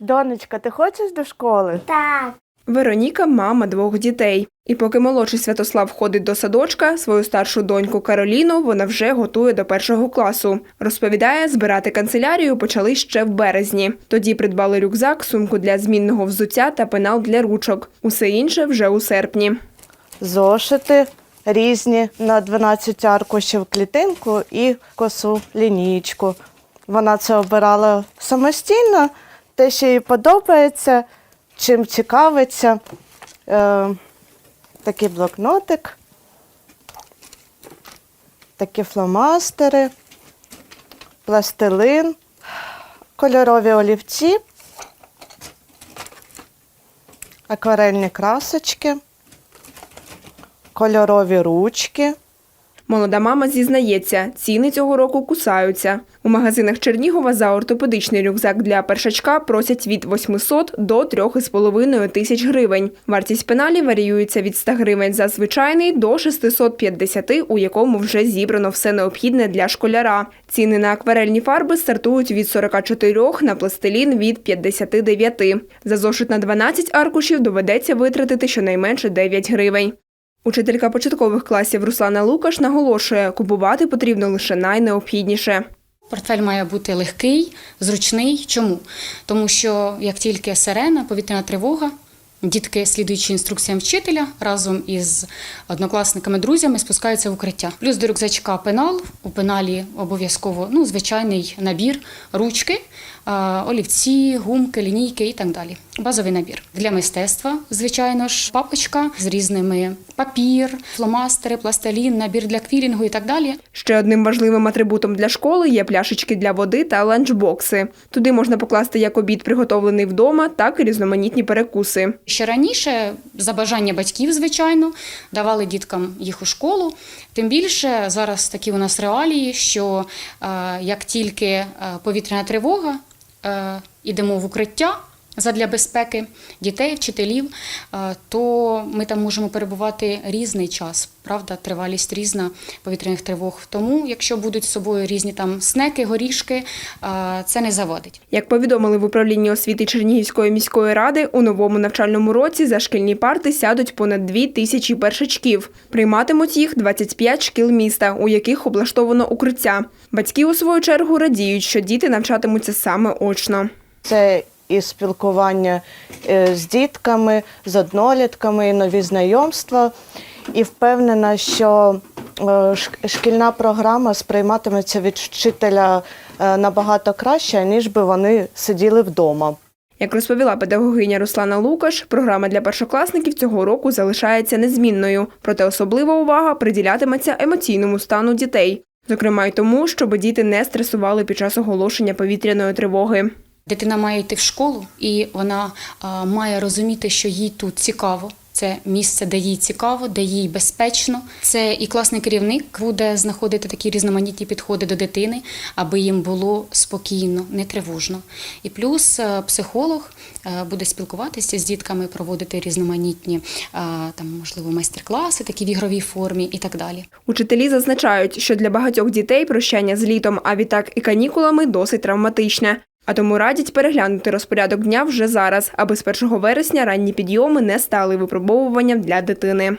Донечка, ти хочеш до школи? Так. Вероніка мама двох дітей. І поки молодший Святослав ходить до садочка, свою старшу доньку Кароліну вона вже готує до першого класу. Розповідає, збирати канцелярію почали ще в березні. Тоді придбали рюкзак, сумку для змінного взуття та пенал для ручок. Усе інше вже у серпні. Зошити різні на 12 аркушів клітинку і косу лінійку. Вона це обирала самостійно, те, що їй подобається, чим цікавиться. Е, такий блокнотик, такі фломастери, пластилин, кольорові олівці, акварельні красочки кольорові ручки. Молода мама зізнається, ціни цього року кусаються. У магазинах Чернігова за ортопедичний рюкзак для першачка просять від 800 до 3,5 тисяч гривень. Вартість пеналі варіюється від 100 гривень за звичайний до 650, у якому вже зібрано все необхідне для школяра. Ціни на акварельні фарби стартують від 44, на пластилін від 59. За зошит на 12 аркушів доведеться витратити щонайменше 9 гривень. Учителька початкових класів Руслана Лукаш наголошує, купувати потрібно лише найнеобхідніше. Портфель має бути легкий, зручний. Чому? Тому що як тільки сирена, повітряна тривога, дітки, слідуючи інструкціям вчителя, разом із однокласниками, друзями спускаються в укриття. Плюс до рюкзачка пенал. У пеналі обов'язково ну, звичайний набір, ручки, олівці, гумки, лінійки і так далі. Базовий набір. Для мистецтва, звичайно ж, папочка з різними папір, фломастери, пластилін, набір для квілінгу і так далі. Ще одним важливим атрибутом для школи є пляшечки для води та ланчбокси. Туди можна покласти як обід, приготовлений вдома, так і різноманітні перекуси. Ще раніше, за бажання батьків, звичайно, давали діткам їх у школу. Тим більше зараз такі у нас реалії, що е, як тільки е, повітряна тривога, е, ідемо в укриття. Задля безпеки дітей, вчителів, е, то ми там можемо перебувати різний час. Правда, тривалість різна повітряних тривог. Тому, якщо будуть з собою різні там снеки, горішки, е, це не завадить. Як повідомили в управлінні освіти Чернігівської міської ради, у новому навчальному році за шкільні парти сядуть понад дві тисячі першачків. Прийматимуть їх 25 шкіл міста, у яких облаштовано укриття. Батьки у свою чергу радіють, що діти навчатимуться саме очно. Це і спілкування е, з дітками, з однолітками, і нові знайомства. І впевнена, що е, шкільна програма сприйматиметься від вчителя е, набагато краще, ніж би вони сиділи вдома. Як розповіла педагогиня Руслана Лукаш, програма для першокласників цього року залишається незмінною, проте особлива увага приділятиметься емоційному стану дітей. Зокрема, й тому, щоб діти не стресували під час оголошення повітряної тривоги. Дитина має йти в школу, і вона має розуміти, що їй тут цікаво. Це місце, де їй цікаво, де їй безпечно. Це і класний керівник буде знаходити такі різноманітні підходи до дитини, аби їм було спокійно, не тривожно. І плюс е, психолог е, буде спілкуватися з дітками, проводити різноманітні е, там, можливо, майстер-класи, такі в ігровій формі і так далі. Учителі зазначають, що для багатьох дітей прощання з літом, а відтак і канікулами досить травматичне. А тому радять переглянути розпорядок дня вже зараз, аби з 1 вересня ранні підйоми не стали випробовуванням для дитини.